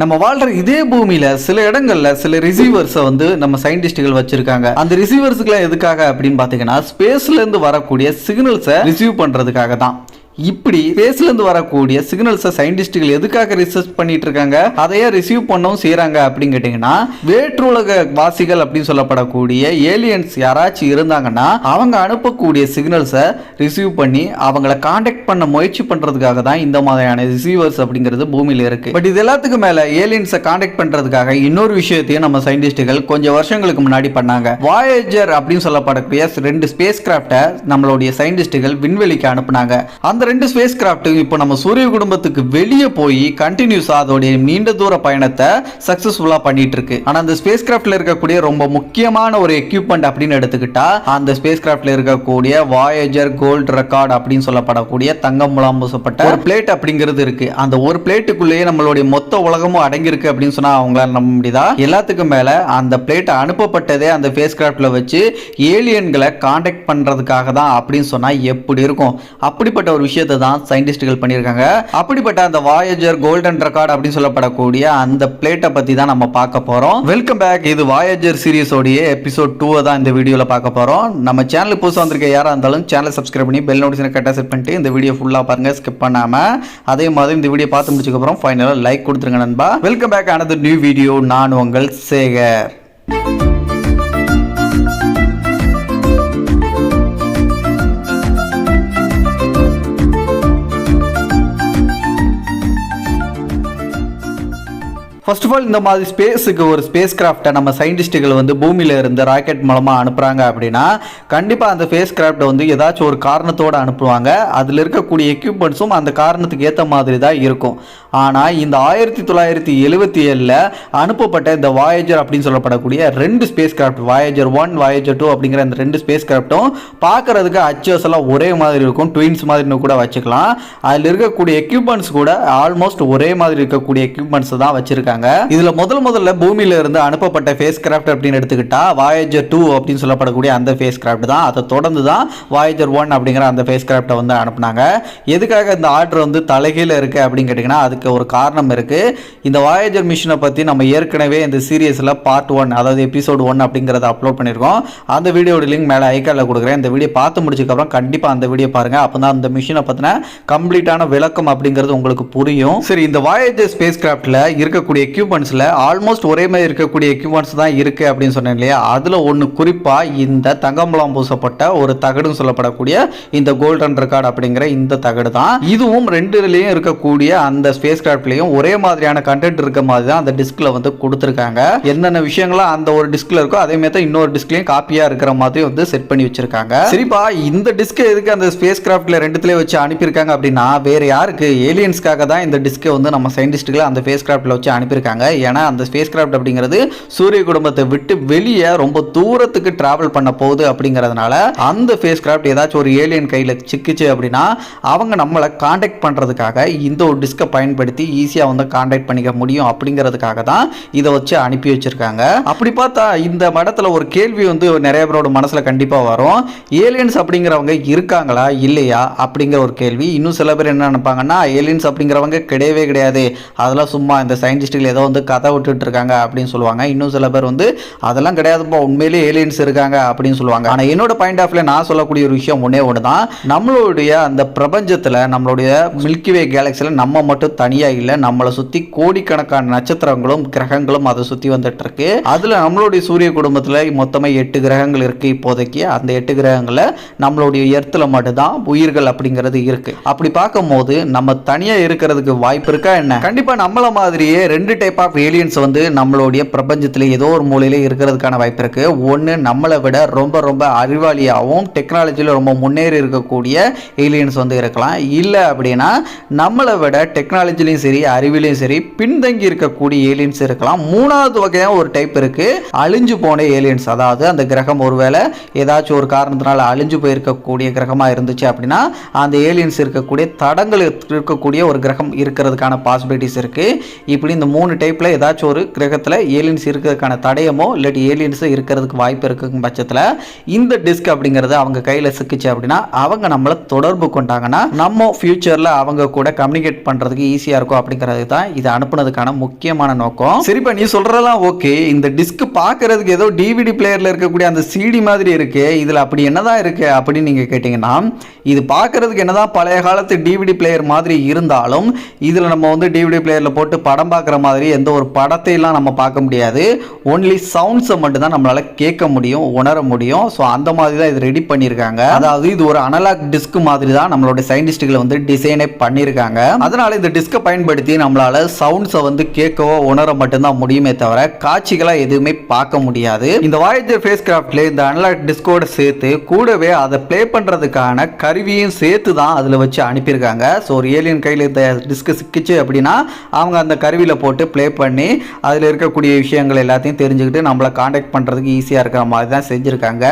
நம்ம வாழ்ற இதே பூமியில சில இடங்கள்ல சில ரிசீவர்ஸை வந்து நம்ம சயின்டிஸ்டுகள் வச்சிருக்காங்க. அந்த ரிசீவர்ஸுக்குலாம் எதுக்காக அப்படின்னு பாத்தீங்கன்னா ஸ்பேஸ்ல இருந்து வரக்கூடிய சிக்னல்ஸை ரிசீவ் பண்றதுக்காக தான். இப்படி ஸ்பேஸ்ல இருந்து வரக்கூடிய சிக்னல்ஸை சயின்டிஸ்டுகள் எதுக்காக ரிசர்ச் பண்ணிட்டு இருக்காங்க அதையே ரிசீவ் பண்ணவும் செய்கிறாங்க அப்படின்னு கேட்டீங்கன்னா வேற்றுலக வாசிகள் அப்படின்னு சொல்லப்படக்கூடிய ஏலியன்ஸ் யாராச்சும் இருந்தாங்கன்னா அவங்க அனுப்பக்கூடிய சிக்னல்ஸை ரிசீவ் பண்ணி அவங்கள காண்டாக்ட் பண்ண முயற்சி பண்றதுக்காக தான் இந்த மாதிரியான ரிசீவர்ஸ் அப்படிங்கிறது பூமியில இருக்கு. பட் இது எல்லாத்துக்கும் மேல ஏலியன்ஸை காண்டாக்ட் பண்றதுக்காக இன்னொரு விஷயத்தையும் நம்ம சயின்டிஸ்டுகள் கொஞ்சம் வருஷங்களுக்கு முன்னாடி பண்ணாங்க. வாயேஜர் அப்படின்னு சொல்லப்படக்கூடிய ரெண்டு ஸ்பேஸ் கிராஃப்டை நம்மளுடைய சயின்டிஸ்டுகள் விண்வெளிக்கு அனுப்புனாங்க. அந்த ரெண்டு ஸ்பேஸ் கிராஃப்ட்டும் இப்போ நம்ம சூரிய குடும்பத்துக்கு வெளியே போய் கண்டினியூஸா அதோடைய நீண்ட தூர பயணத்தை சக்சஸ்ஃபுல்லா பண்ணிட்டு இருக்கு ஆனா அந்த ஸ்பேஸ் கிராஃப்ட்ல இருக்கக்கூடிய ரொம்ப முக்கியமான ஒரு எக்யூப்மெண்ட் அப்படின்னு எடுத்துக்கிட்டா அந்த ஸ்பேஸ் கிராஃப்ட்ல இருக்கக்கூடிய வாயேஜர் கோல்ட் ரெக்கார்ட் அப்படின்னு சொல்லப்படக்கூடிய தங்கம் மூலம் பூசப்பட்ட ஒரு பிளேட் அப்படிங்கிறது இருக்கு. அந்த ஒரு பிளேட்டுக்குள்ளேயே நம்மளுடைய மொத்த உலகமும் அடங்கியிருக்கு அப்படின்னு சொன்னா அவங்களால நம்ப முடியுதா? எல்லாத்துக்கும் மேல அந்த பிளேட் அனுப்பப்பட்டதே அந்த ஸ்பேஸ் கிராஃப்ட்ல வச்சு ஏலியன்களை காண்டாக்ட் பண்றதுக்காக தான் அப்படின்னு சொன்னா எப்படி இருக்கும்? அப்படிப்பட்ட ஒரு விஷயம் விஷயத்தை தான் சயின்டிஸ்டுகள் பண்ணியிருக்காங்க. அப்படிப்பட்ட அந்த வாயேஜர் கோல்டன் ரெக்கார்ட் அப்படின்னு சொல்லப்படக்கூடிய அந்த பிளேட்டை பற்றி தான் நம்ம பார்க்க போறோம். வெல்கம் பேக் இது வாயேஜர் சீரிஸோடைய எபிசோட் டூவை தான் இந்த வீடியோவில் பார்க்க போகிறோம் நம்ம சேனலுக்கு புதுசாக வந்திருக்க யாரா இருந்தாலும் சேனலை சப்ஸ்கிரைப் பண்ணி பெல் நோட்டிஃபிகேஷன் கரெக்டாக செட் பண்ணிட்டு இந்த வீடியோ ஃபுல்லாக பாருங்க. ஸ்கிப் பண்ணாமல் அதே மாதிரி இந்த வீடியோ பார்த்து முடிச்சதுக்கப்புறம் ஃபைனலாக லைக் கொடுத்துருங்க நண்பா. வெல்கம் பேக் ஆனது நியூ வீடியோ நான் உங்கள் சேகர். ஃபர்ஸ்ட் ஆஃப் ஆல் இந்த மாதிரி ஸ்பேஸுக்கு ஒரு ஸ்பேஸ் கிராஃப்டை நம்ம சயின்டிஸ்ட்டுகள் வந்து பூமியில இருந்து ராக்கெட் மூலமாக அனுப்புகிறாங்க அப்படின்னா கண்டிப்பாக அந்த ஸ்பேஸ் கிராஃப்டை வந்து ஏதாச்சும் ஒரு காரணத்தோடு அனுப்புவாங்க. அதில் இருக்கக்கூடிய எக்யூப்மெண்ட்ஸும் அந்த காரணத்துக்கு ஏற்ற மாதிரி தான் இருக்கும். ஆனால் இந்த ஆயிரத்தி தொள்ளாயிரத்தி எழுபத்தி ஏழில் அனுப்பப்பட்ட இந்த வாயேஜர் அப்படின்னு சொல்லப்படக்கூடிய ரெண்டு spacecraft Voyager one Voyager two அப்படிங்கிற அந்த ரெண்டு ஸ்பேஸ் கிராஃப்ட்டும் பார்க்கறதுக்கு அச்சஸ் எல்லாம் ஒரே மாதிரி இருக்கும். ட்வின்ஸ் மாதிரின்னு கூட வச்சுக்கலாம். அதில் இருக்கக்கூடிய எக்யூப்மெண்ட்ஸ் கூட ஆல்மோஸ்ட் ஒரே மாதிரி இருக்கக்கூடிய எக்யூப்மெண்ட்ஸ் தான் வச்சுருக்காங்க. இதுல முதல் முதல்ல பூமியில இருந்து அனுப்பப்பட்ட ஃபேஸ் கிராஃப்ட் அப்படின்னு எடுத்துக்கிட்டா வாயேஜர் டூ அப்படின்னு சொல்லப்படக்கூடிய அந்த ஃபேஸ் கிராஃப்ட் தான். அதை தொடர்ந்து தான் வாயேஜர் ஒன் அப்படிங்கிற அந்த ஃபேஸ் கிராஃப்டை வந்து அனுப்புனாங்க. எதுக்காக இந்த ஆர்டர் வந்து தலைகீழ இருக்கு அப்படின்னு கேட்டிங்கன்னா அதுக்கு ஒரு காரணம் இருக்கு. இந்த வாயேஜர் மிஷினை பற்றி நம்ம ஏற்கனவே இந்த சீரியஸில் பார்ட் ஒன் அதாவது எபிசோட் ஒன் அப்படிங்கிறத அப்லோட் பண்ணியிருக்கோம். அந்த வீடியோட லிங்க் மேலே ஐக்கானில் கொடுக்குறேன். இந்த வீடியோ பார்த்து முடிச்சதுக்கப்புறம் கண்டிப்பாக அந்த வீடியோ பாருங்க. அப்போ தான் அந்த மிஷினை பற்றின கம்ப்ளீட்டான விளக்கம் அப்படிங்கிறது உங்களுக்கு புரியும். சரி இந்த வாயேஜர் ஸ்பேஸ் கிராஃப்டில் இருக்கக்கூடிய எக்யூப்மெண்ட்ஸில் ஆல்மோஸ்ட் ஒரே மாதிரி இருக்கக்கூடிய எக்யூப்மெண்ட்ஸ் தான் இருக்குது அப்படின்னு சொன்னேன் இல்லையா? அதில் ஒன்று குறிப்பாக இந்த தங்கம்பலம் பூசப்பட்ட ஒரு தகடுன்னு சொல்லப்படக்கூடிய இந்த கோல்டன் ரெக்கார்ட் அப்படிங்கிற இந்த தகடு தான். இதுவும் ரெண்டுலேயும் இருக்கக்கூடிய அந்த ஸ்பேஸ் கிராஃப்ட்லேயும் ஒரே மாதிரியான கண்டென்ட் இருக்க மாதிரி தான் அந்த டிஸ்கில் வந்து கொடுத்துருக்காங்க. என்னென்ன விஷயங்கள்லாம் அந்த ஒரு டிஸ்கில் இருக்கோ அதே மாதிரி தான் இன்னொரு டிஸ்க்லையும் காப்பியாக இருக்கிற மாதிரி வந்து செட் பண்ணி வச்சிருக்காங்க. சரிப்பா இந்த டிஸ்கை எதுக்கு அந்த ஸ்பேஸ் கிராஃப்டில் ரெண்டுத்துலேயே வச்சு அனுப்பியிருக்காங்க அப்படின்னா வேற யாருக்கு? ஏலியன்ஸ்க்காக தான் இந்த டிஸ்கை வந்து நம்ம சயின்டிஸ்ட்டுகளை அந்த ஸ்பேஸ் கிராஃப்டில் வச்சு அனுப்பியிருக்காங்க ஏன்னா அந்த ஸ்பேஸ் கிராஃப்ட் அப்படிங்கிறது சூரிய குடும்பத்தை விட்டு வெளியே ரொம்ப தூரத்துக்கு டிராவல் பண்ண போகுது அப்படிங்கிறதுனால அந்த ஸ்பேஸ் கிராஃப்ட் ஏதாச்சும் ஒரு ஏலியன் கையில் சிக்கிச்சு அப்படின்னா அவங்க நம்மளை காண்டாக்ட் பண்ணுறதுக்காக இந்த ஒரு டிஸ்கை பயன்படுத்தி ஈஸியாக வந்து காண்டாக்ட் பண்ணிக்க முடியும் அப்படிங்கிறதுக்காக தான் இதை வச்சு அனுப்பி வச்சிருக்காங்க. அப்படி பார்த்தா இந்த மடத்தில் ஒரு கேள்வி வந்து நிறைய பேரோட மனசில் கண்டிப்பாக வரும். ஏலியன்ஸ் அப்படிங்கிறவங்க இருக்காங்களா? இல்லையா? அப்படிங்கிற ஒரு கேள்வி. இன்னும் சில பேர் என்ன நினைப்பாங்கன்னா ஏலியன்ஸ் அப்படிங்கிறவங்க கிடையவே கிடையாது. அதெல்லாம் சும்மா இந்த சயின்டிஸ்ட் சயின்டிஸ்ட்டுகள் ஏதோ வந்து கதை விட்டுட்டு இருக்காங்க அப்படின்னு சொல்லுவாங்க. இன்னும் சில பேர் வந்து அதெல்லாம் கிடையாதுப்பா உண்மையிலேயே ஏலியன்ஸ் இருக்காங்க அப்படின்னு சொல்லுவாங்க. ஆனால் என்னோட பாயிண்ட் ஆஃப்ல நான் சொல்லக்கூடிய ஒரு விஷயம் ஒன்றே ஒன்று தான் நம்மளுடைய அந்த பிரபஞ்சத்தில் நம்மளுடைய மில்கிவே கேலக்சியில் நம்ம மட்டும் தனியாக இல்லை நம்மளை சுற்றி கோடிக்கணக்கான நட்சத்திரங்களும் கிரகங்களும் அதை சுற்றி வந்துட்டு இருக்கு அதில் நம்மளுடைய சூரிய குடும்பத்தில் மொத்தமாக எட்டு கிரகங்கள் இருக்கு இப்போதைக்கு. அந்த எட்டு கிரகங்களில் நம்மளுடைய எர்த்தில் மட்டும்தான் உயிர்கள் அப்படிங்கிறது இருக்கு. அப்படி பார்க்கும்போது நம்ம தனியாக இருக்கிறதுக்கு வாய்ப்பு இருக்கா என்ன? கண்டிப்பாக நம்மள மாதிரியே ரெண்டு டைப் ஆஃப் ஏலியன்ஸ் வந்து நம்மளுடைய பிரபஞ்சத்தில் ஏதோ ஒரு மூலையில் இருக்கிறதுக்கான வாய்ப்பு இருக்கு. ஒன்று நம்மளை விட ரொம்ப ரொம்ப அறிவாளியாகவும் டெக்னாலஜியில் ரொம்ப முன்னேறி இருக்கக்கூடிய ஏலியன்ஸ் வந்து இருக்கலாம். இல்லை அப்படின்னா நம்மளை விட டெக்னாலஜிலையும் சரி அறிவிலையும் சரி பின்தங்கி இருக்கக்கூடிய ஏலியன்ஸ் இருக்கலாம். மூணாவது வகையாக ஒரு டைப் இருக்கு அழிஞ்சு போன ஏலியன்ஸ் அதாவது அந்த கிரகம் ஒருவேளை ஏதாச்சும் ஒரு காரணத்தினால அழிஞ்சு போயிருக்கக்கூடிய கிரகமாக இருந்துச்சு அப்படின்னா அந்த ஏலியன்ஸ் இருக்கக்கூடிய தடங்கள் இருக்கக்கூடிய ஒரு கிரகம் இருக்கிறதுக்கான பாசிபிலிட்டிஸ் இருக்கு. இப்படி இந்த மூணு மூணு டைப்பில் ஏதாச்சும் ஒரு கிரகத்தில் ஏலியன்ஸ் இருக்கிறதுக்கான தடயமோ இல்லாட்டி ஏலியன்ஸோ இருக்கிறதுக்கு வாய்ப்பு இருக்குங்க பட்சத்தில் இந்த டிஸ்க் அப்படிங்கிறது அவங்க கையில் சிக்கிச்சு அப்படின்னா அவங்க நம்மளை தொடர்பு கொண்டாங்கன்னா நம்ம ஃபியூச்சரில் அவங்க கூட கம்யூனிகேட் பண்ணுறதுக்கு ஈஸியாக இருக்கும் அப்படிங்கிறது தான் இதை அனுப்புனதுக்கான முக்கியமான நோக்கம். சரிப்பா நீ சொல்கிறதெல்லாம் ஓகே இந்த டிஸ்க் பார்க்கறதுக்கு ஏதோ டிவிடி பிளேயரில் இருக்கக்கூடிய அந்த சிடி மாதிரி இருக்குது இதில் அப்படி என்னதான் இருக்குது அப்படின்னு நீங்கள் கேட்டிங்கன்னா இது பார்க்கறதுக்கு என்னதான் பழைய காலத்து டிவிடி பிளேயர் மாதிரி இருந்தாலும் இதில் நம்ம வந்து டிவிடி பிளேயரில் போட்டு படம் பார்க்குற மாதிரி எந்த ஒரு படத்தையெல்லாம் நம்ம பார்க்க முடியாது. ஒன்லி சவுண்ட்ஸை மட்டும்தான் நம்மளால் கேட்க முடியும் உணர முடியும். ஸோ அந்த மாதிரி தான் இது ரெடி பண்ணியிருக்காங்க. அதாவது இது ஒரு அனலாக் டிஸ்க் மாதிரி தான் நம்மளோட சயின்டிஸ்டுகள் வந்து டிசைனே பண்ணியிருக்காங்க. அதனால் இந்த டிஸ்கை பயன்படுத்தி நம்மளால் சவுண்ட்ஸை வந்து கேட்கவோ உணர மட்டும்தான் முடியுமே தவிர காட்சிகளாக எதுவுமே பார்க்க முடியாது. இந்த வாயஜர் ஃபேஸ் கிராஃப்டில் இந்த அனலாக் டிஸ்கோட சேர்த்து கூடவே அதை ப்ளே பண்ணுறதுக்கான கருவியும் சேர்த்து தான் அதில் வச்சு அனுப்பியிருக்காங்க. ஸோ ஒரு ஏலியன் கையில் இந்த டிஸ்க் சிக்கிச்சு அப்படின்னா அவங்க அந்த கருவியில் போட்டு ப்ளே பண்ணி அதில் இருக்கக்கூடிய விஷயங்கள் எல்லாத்தையும் தெரிஞ்சுக்கிட்டு நம்மளை காண்டாக்ட் பண்ணுறதுக்கு ஈஸியாக இருக்கிற மாதிரி தான் செஞ்சுருக்காங்க.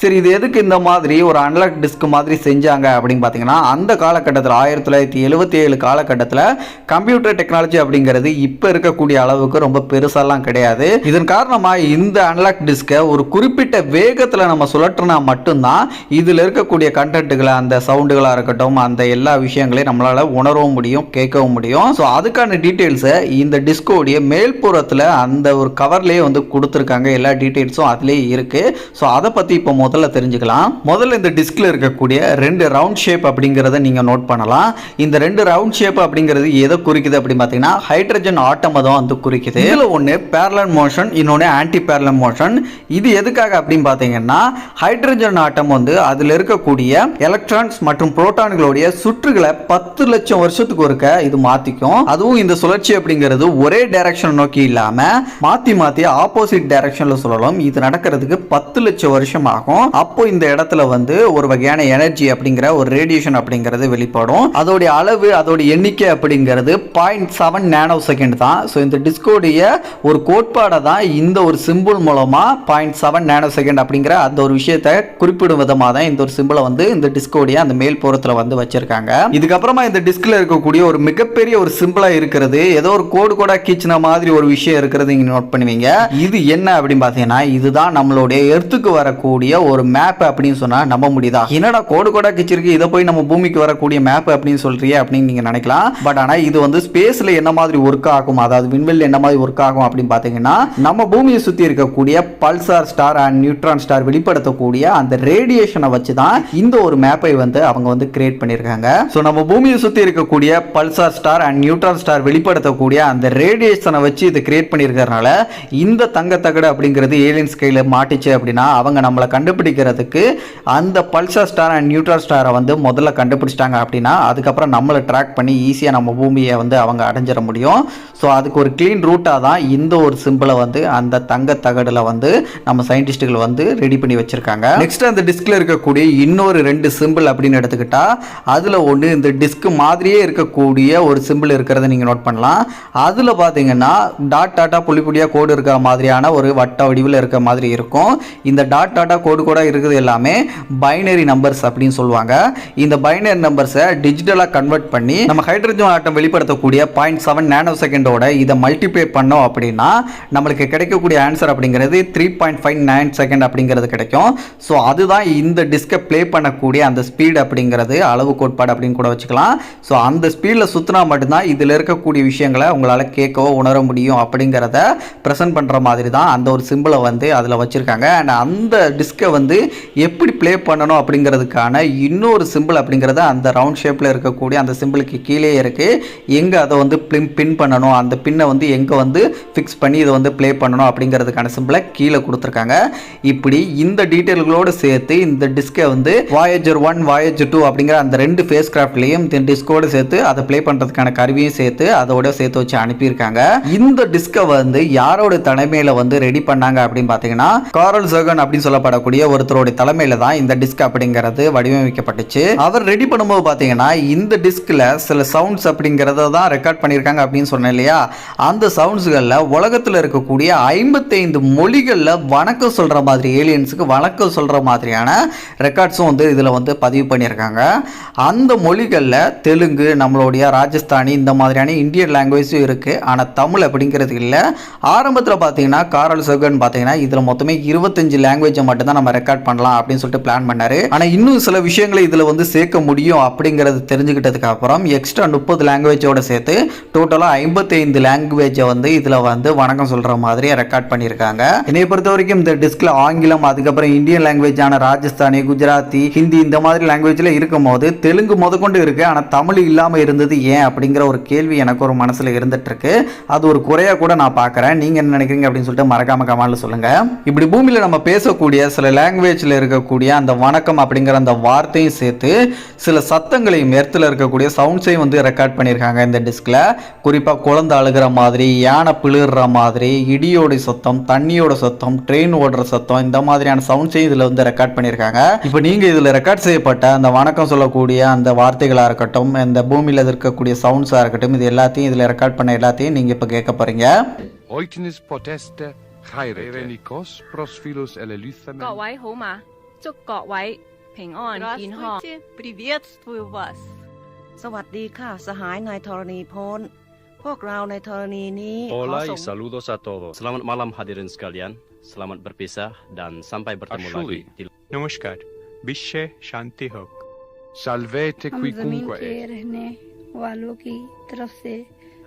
சரி இது எதுக்கு இந்த மாதிரி ஒரு அன்லாக் டிஸ்க் மாதிரி செஞ்சாங்க அப்படின்னு பார்த்தீங்கன்னா அந்த காலகட்டத்தில் ஆயிரத்தி தொள்ளாயிரத்தி எழுபத்தி ஏழு காலகட்டத்தில் கம்ப்யூட்டர் டெக்னாலஜி அப்படிங்கிறது இப்போ இருக்கக்கூடிய அளவுக்கு ரொம்ப பெருசாலாம் கிடையாது. இதன் காரணமாக இந்த அன்லாக் டிஸ்கை ஒரு குறிப்பிட்ட வேகத்தில் நம்ம சுழற்றினா மட்டும்தான் இதில் இருக்கக்கூடிய கண்டென்ட்டுகளை அந்த சவுண்டுகளாக இருக்கட்டும் அந்த எல்லா விஷயங்களையும் நம்மளால் உணரவும் முடியும் கேட்கவும் முடியும். ஸோ அதுக்கான டீட்டெயில்ஸை இந்த டிஸ்கோடைய மேல்புறத்தில் அந்த ஒரு கவர்லேயே வந்து கொடுத்துருக்காங்க. எல்லா டீட்டெயில்ஸும் அதுலேயே இருக்குது ஸோ அதை பற்றி இப்போ முதல்ல தெரிஞ்சுக்கலாம். முதல்ல இந்த டிஸ்கில் இருக்கக்கூடிய ரெண்டு ரவுண்ட் ஷேப் அப்படிங்கிறத நீங்கள் நோட் பண்ணலாம். இந்த ரெண்டு ரவுண்ட் ஷேப் அப்படிங்கிறது எதை குறிக்குது அப்படின்னு பார்த்தீங்கன்னா ஹைட்ரஜன் ஆட்டம் தான் வந்து குறிக்குது. இதில் ஒன்று பேரலன் மோஷன் இன்னொன்று ஆன்டி பேரலன் மோஷன் இது எதுக்காக அப்படின்னு பார்த்தீங்கன்னா ஹைட்ரஜன் ஆட்டம் வந்து அதில் இருக்கக்கூடிய எலக்ட்ரான்ஸ் மற்றும் புரோட்டான்களுடைய சுற்றுகளை பத்து லட்சம் வருஷத்துக்கு ஒருக்க இது மாற்றிக்கும் அதுவும் இந்த சுழற்சி அப்படிங்கிறது ஒரே டைரக்ஷன் நோக்கி இல்லாமல் மாற்றி மாற்றி ஆப்போசிட் டைரக்ஷனில் சொல்லலாம். இது நடக்கிறதுக்கு பத்து லட்சம் வருஷம் ஆகும். அப்போ இந்த இடத்துல வந்து ஒரு வகையான எனர்ஜி அப்படிங்கிற ஒரு ரேடியேஷன் அப்படிங்கிறது வெளிப்படும். அதோடைய அளவு அதோட எண்ணிக்கை அப்படிங்கிறது பாயிண்ட் செவன் நேனோ செகண்ட் தான். ஸோ இந்த டிஸ்கோடைய ஒரு கோட்பாடை தான் இந்த ஒரு சிம்பிள் மூலமா பாயிண்ட் செவன் நேனோ செகண்ட் அப்படிங்கிற அந்த ஒரு விஷயத்தை குறிப்பிடும் விதமாக தான் இந்த ஒரு சிம்பிளை வந்து இந்த டிஸ்கோடைய அந்த மேல் புறத்தில் வந்து வச்சிருக்காங்க. இதுக்கப்புறமா இந்த டிஸ்கில் இருக்கக்கூடிய ஒரு மிகப்பெரிய ஒரு சிம்பிளாக இருக்கிறது. ஏதோ ஒரு கோடு கூட கிச்சனை மாதிரி ஒரு விஷயம் இருக்கிறது நீங்க நோட் பண்ணுவீங்க. இது என்ன அப்படின்னு பார்த்தீங்கன்னா இதுதான் நம்மளுடைய எர்த்துக்கு வரக்கூடிய ஒரு மேப் அப்படின்னு சொன்னா நம்ப முடியுதா? என்னடா கோடு கோடா கிச்சிருக்கு இதை போய் நம்ம பூமிக்கு வரக்கூடிய மேப் அப்படின்னு சொல்றியே அப்படின்னு நீங்க நினைக்கலாம். பட் ஆனா இது வந்து ஸ்பேஸ்ல என்ன மாதிரி ஒர்க் ஆகும் அதாவது விண்வெளியில் என்ன மாதிரி ஒர்க் ஆகும் அப்படின்னு பார்த்தீங்கன்னா நம்ம பூமியை சுத்தி இருக்கக்கூடிய pulsar star and neutron star வெளிப்படுத்தக்கூடிய அந்த ரேடியேஷனை வச்சு தான் இந்த ஒரு மேப்பை வந்து அவங்க வந்து கிரியேட் பண்ணியிருக்காங்க. ஸோ நம்ம பூமியை சுற்றி இருக்கக்கூடிய pulsar star and neutron star வெளிப்படுத்தக்கூடிய அந்த ரேடியேஷனை வச்சு இதை கிரியேட் பண்ணியிருக்கிறதுனால இந்த தங்கத்தகடு அப்படிங்கிறது ஏலியன்ஸ் கையில் மாட்டிச்சு அப்படின்னா அவங்க நம்மளை கண்டுபிடிக்கிறதுக்கு அந்த பல்சர் ஸ்டார் அண்ட் நியூட்ரல் ஸ்டாரை வந்து முதல்ல கண்டுபிடிச்சிட்டாங்க அப்படின்னா அதுக்கப்புறம் நம்மளை ட்ராக் பண்ணி ஈஸியாக நம்ம பூமியை வந்து அவங்க அடைஞ்சிட முடியும். ஸோ அதுக்கு ஒரு க்ளீன் ரூட்டாக தான் இந்த ஒரு சிம்பிளை வந்து அந்த தங்க தகடில் வந்து நம்ம சயின்டிஸ்ட்டுகள் வந்து ரெடி பண்ணி வச்சுருக்காங்க. நெக்ஸ்ட் அந்த டிஸ்கில் இருக்கக்கூடிய இன்னொரு ரெண்டு சிம்பிள் அப்படின்னு எடுத்துக்கிட்டால் அதில் ஒன்று இந்த டிஸ்க் மாதிரியே இருக்கக்கூடிய ஒரு சிம்பிள் இருக்கிறத நீங்கள் நோட் பண்ணலாம். அது அதில் பார்த்தீங்கன்னா டாட் டாட்டா புள்ளி புள்ளியாக கோடு இருக்கிற மாதிரியான ஒரு வட்ட வடிவில் இருக்க மாதிரி இருக்கும். இந்த டாட் டாட்டா கோடு கூட இருக்குது எல்லாமே பைனரி நம்பர்ஸ் அப்படின்னு சொல்லுவாங்க. இந்த பைனரி நம்பர்ஸை டிஜிட்டலாக கன்வெர்ட் பண்ணி நம்ம ஹைட்ரஜன் ஆட்டம் வெளிப்படுத்தக்கூடிய பாயிண்ட் செவன் நேனோ செகண்டோட இதை மல்டிப்ளை பண்ணோம் அப்படின்னா நம்மளுக்கு கிடைக்கக்கூடிய ஆன்சர் அப்படிங்கிறது three point five nine second அப்படிங்கிறது கிடைக்கும். ஸோ அதுதான் இந்த டிஸ்கை ப்ளே பண்ணக்கூடிய அந்த ஸ்பீடு அப்படிங்கிறது அளவு கோட்பாடு அப்படின்னு கூட வச்சுக்கலாம். ஸோ அந்த ஸ்பீடில் சுற்றினா மட்டும்தான் இதில் இருக்கக்கூடிய விஷயங்களை உங்களால் கேட்கவோ உணர முடியும் அப்படிங்கிறத ப்ரெசென்ட் பண்ணுற மாதிரி தான் அந்த ஒரு சிம்பிளை வந்து அதில் வச்சுருக்காங்க. அண்ட் அந்த டிஸ்கை வந்து எப்படி ப்ளே பண்ணணும் அப்படிங்கிறதுக்கான இன்னொரு சிம்பிள் அப்படிங்கிறத அந்த ரவுண்ட் ஷேப்பில் இருக்கக்கூடிய அந்த சிம்பிளுக்கு கீழே இருக்குது எங்கே அதை வந்து பின் பின் பண்ணணும்? அந்த பின்னை வந்து எங்கே வந்து ஃபிக்ஸ் பண்ணி இதை வந்து ப்ளே பண்ணணும் அப்படிங்கிறதுக்கான சிம்பிளை கீழே கொடுத்துருக்காங்க. இப்படி இந்த டீட்டெயில்களோடு சேர்த்து இந்த டிஸ்கை வந்து வாயேஜர் ஒன் வாயேஜர் டூ அப்படிங்கிற அந்த ரெண்டு ஃபேஸ் கிராஃப்ட்லேயும் டிஸ்கோடு சேர்த்து அதை ப்ளே பண்ணுறதுக்கான கருவியும் சேர்த்து அதோட சேர்த்து வச்சு அனுப்பி அனுப்பியிருக்காங்க. இந்த டிஸ்கை வந்து யாரோட தலைமையில் வந்து ரெடி பண்ணாங்க அப்படின்னு பார்த்தீங்கன்னா காரல் ஜகன் அப்படின்னு சொல்லப்படக்கூடிய ஒருத்தரோட தலைமையில் தான் இந்த டிஸ்க் அப்படிங்கிறது வடிவமைக்கப்பட்டுச்சு. அவர் ரெடி பண்ணும்போது பார்த்தீங்கன்னா இந்த டிஸ்கில் சில சவுண்ட்ஸ் அப்படிங்கிறத தான் ரெக்கார்ட் பண்ணியிருக்காங்க அப்படின்னு சொன்னேன் இல்லையா? அந்த சவுண்ட்ஸ்களில் உலகத்தில் இருக்கக்கூடிய ஐம்பத்தைந்து மொழிகளில் வணக்கம் சொல்கிற மாதிரி ஏலியன்ஸுக்கு வணக்கம் சொல்கிற மாதிரியான ரெக்கார்ட்ஸும் வந்து இதில் வந்து பதிவு பண்ணியிருக்காங்க. அந்த மொழிகளில் தெலுங்கு நம்மளுடைய ராஜஸ்தானி இந்த மாதிரியான இந்தியன் லாங்குவேஜும் இருக்குது இருக்குது ஆனால் தமிழ் அப்படிங்கிறது இல்லை. ஆரம்பத்தில் பார்த்தீங்கன்னா காரல் சோகன் பார்த்தீங்கன்னா இதில் மொத்தமே இருபத்தஞ்சு லாங்குவேஜை மட்டும்தான் நம்ம ரெக்கார்ட் பண்ணலாம் அப்படின்னு சொல்லிட்டு பிளான் பண்ணார். ஆனால் இன்னும் சில விஷயங்களை இதில் வந்து சேர்க்க முடியும் அப்படிங்கிறது தெரிஞ்சுக்கிட்டதுக்கு அப்புறம் எக்ஸ்ட்ரா முப்பது லாங்குவேஜோட சேர்த்து டோட்டலாக ஐம்பத்தைந்து லாங்குவேஜை வந்து இதில் வந்து வணக்கம் சொல்கிற மாதிரி ரெக்கார்ட் பண்ணியிருக்காங்க. என்னை பொறுத்த வரைக்கும் இந்த டிஸ்கில் ஆங்கிலம் அதுக்கப்புறம் இந்தியன் லாங்குவேஜான ராஜஸ்தானி குஜராத்தி ஹிந்தி இந்த மாதிரி லாங்குவேஜில் இருக்கும் போது தெலுங்கு முதற்கொண்டு இருக்குது ஆனால் தமிழ் இல்லாமல் இருந்தது ஏன் அப்படிங்கிற ஒரு கேள்வி எனக்கு ஒரு மனசில் இருந்துட்டு இருக்கு. அது ஒரு குறையாக கூட நான் பார்க்குறேன். நீங்கள் என்ன நினைக்கிறீங்க அப்படின்னு சொல்லிட்டு மறக்காம கமாலில் சொல்லுங்கள் இப்படி பூமியில் நம்ம பேசக்கூடிய சில லாங்குவேஜில் இருக்கக்கூடிய அந்த வணக்கம் அப்படிங்கிற அந்த வார்த்தையும் சேர்த்து சில சத்தங்களையும் எர்த்தில் இருக்கக்கூடிய சவுண்ட்ஸையும் வந்து ரெக்கார்ட் பண்ணியிருக்காங்க இந்த டிஸ்கில் குறிப்பாக குழந்தை அழுகிற மாதிரி யானை பிளிடுற மாதிரி இடியோட சத்தம் தண்ணியோட சத்தம் ட்ரெயின் ஓடுற சத்தம் இந்த மாதிரியான சவுண்ட்ஸையும் இதில் வந்து ரெக்கார்ட் பண்ணியிருக்காங்க. இப்போ நீங்கள் இதில் ரெக்கார்ட் செய்யப்பட்ட அந்த வணக்கம் சொல்லக்கூடிய அந்த வார்த்தைகளாக இருக்கட்டும் இந்த பூமியில் இருக்கக்கூடிய சவுண்ட்ஸாக இருக்கட்டும் இது எல்லாத்தையும் இதில் ரெக்கார்ட் பண்ண எல்லாத்தையும் நீங்க இப்ப கேட்க Hola y saludos a todos. Selamat malam hadirin sekalian. Selamat berpisah dan sampai bertemu lagi. Namaskar. Bishe Shanti Hok. Salvete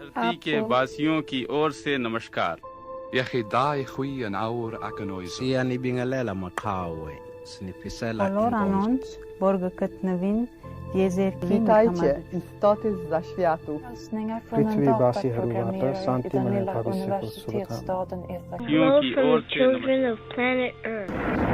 धरती के बासियों की ओर से नमस्कार يا اخي داعي خوي نعور اكنويزو يعني بنغلالا مقاوي سنفسالا Allora anonț, borgă cât năvin, jezer Witajcie, istoty z zaświatów. Pritvi Basi Haruvata, Santi Manel Bhavisi Kursurata. Children of planet Earth.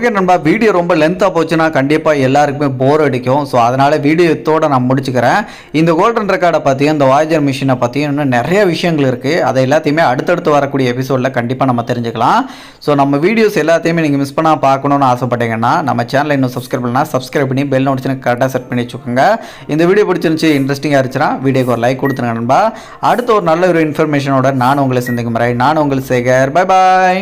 Okay நண்பா video ரொம்ப லென்த்தாக போச்சுன்னா கண்டிப்பாக எல்லாருக்குமே போர் அடிக்கும். ஸோ அதனால் வீடியோத்தோடு நான் முடிச்சுக்கிறேன். இந்த கோல்டன் ரெக்கார்டை பற்றியும் இந்த வாய்ஜர் மிஷினை பற்றியும் இன்னும் நிறைய விஷயங்கள் இருக்குது அதை எல்லாத்தையுமே அடுத்தடுத்து வரக்கூடிய எபிசோடில் கண்டிப்பாக நம்ம தெரிஞ்சுக்கலாம். ஸோ நம்ம வீடியோஸ் எல்லாத்தையுமே நீங்கள் மிஸ் பண்ணால் பார்க்கணுன்னு ஆசைப்பட்டீங்கன்னா நம்ம சேனலை இன்னும் சப்ஸ்கிரைப் பண்ணால் சப்ஸ்கிரைப் பண்ணி பெல் நோட்டிச்சு கரெக்டாக செட் பண்ணி வச்சுக்கோங்க. இந்த வீடியோ பிடிச்சிருந்துச்சி இன்ட்ரெஸ்டிங்காக இருந்துச்சுன்னா வீடியோக்கு ஒரு லைக் கொடுத்துருங்க நண்பா. அடுத்த ஒரு நல்ல ஒரு இன்ஃபர்மேஷனோட நான் உங்களை சந்திக்கும் முறை நான் உங்கள் சேகர். Bye bye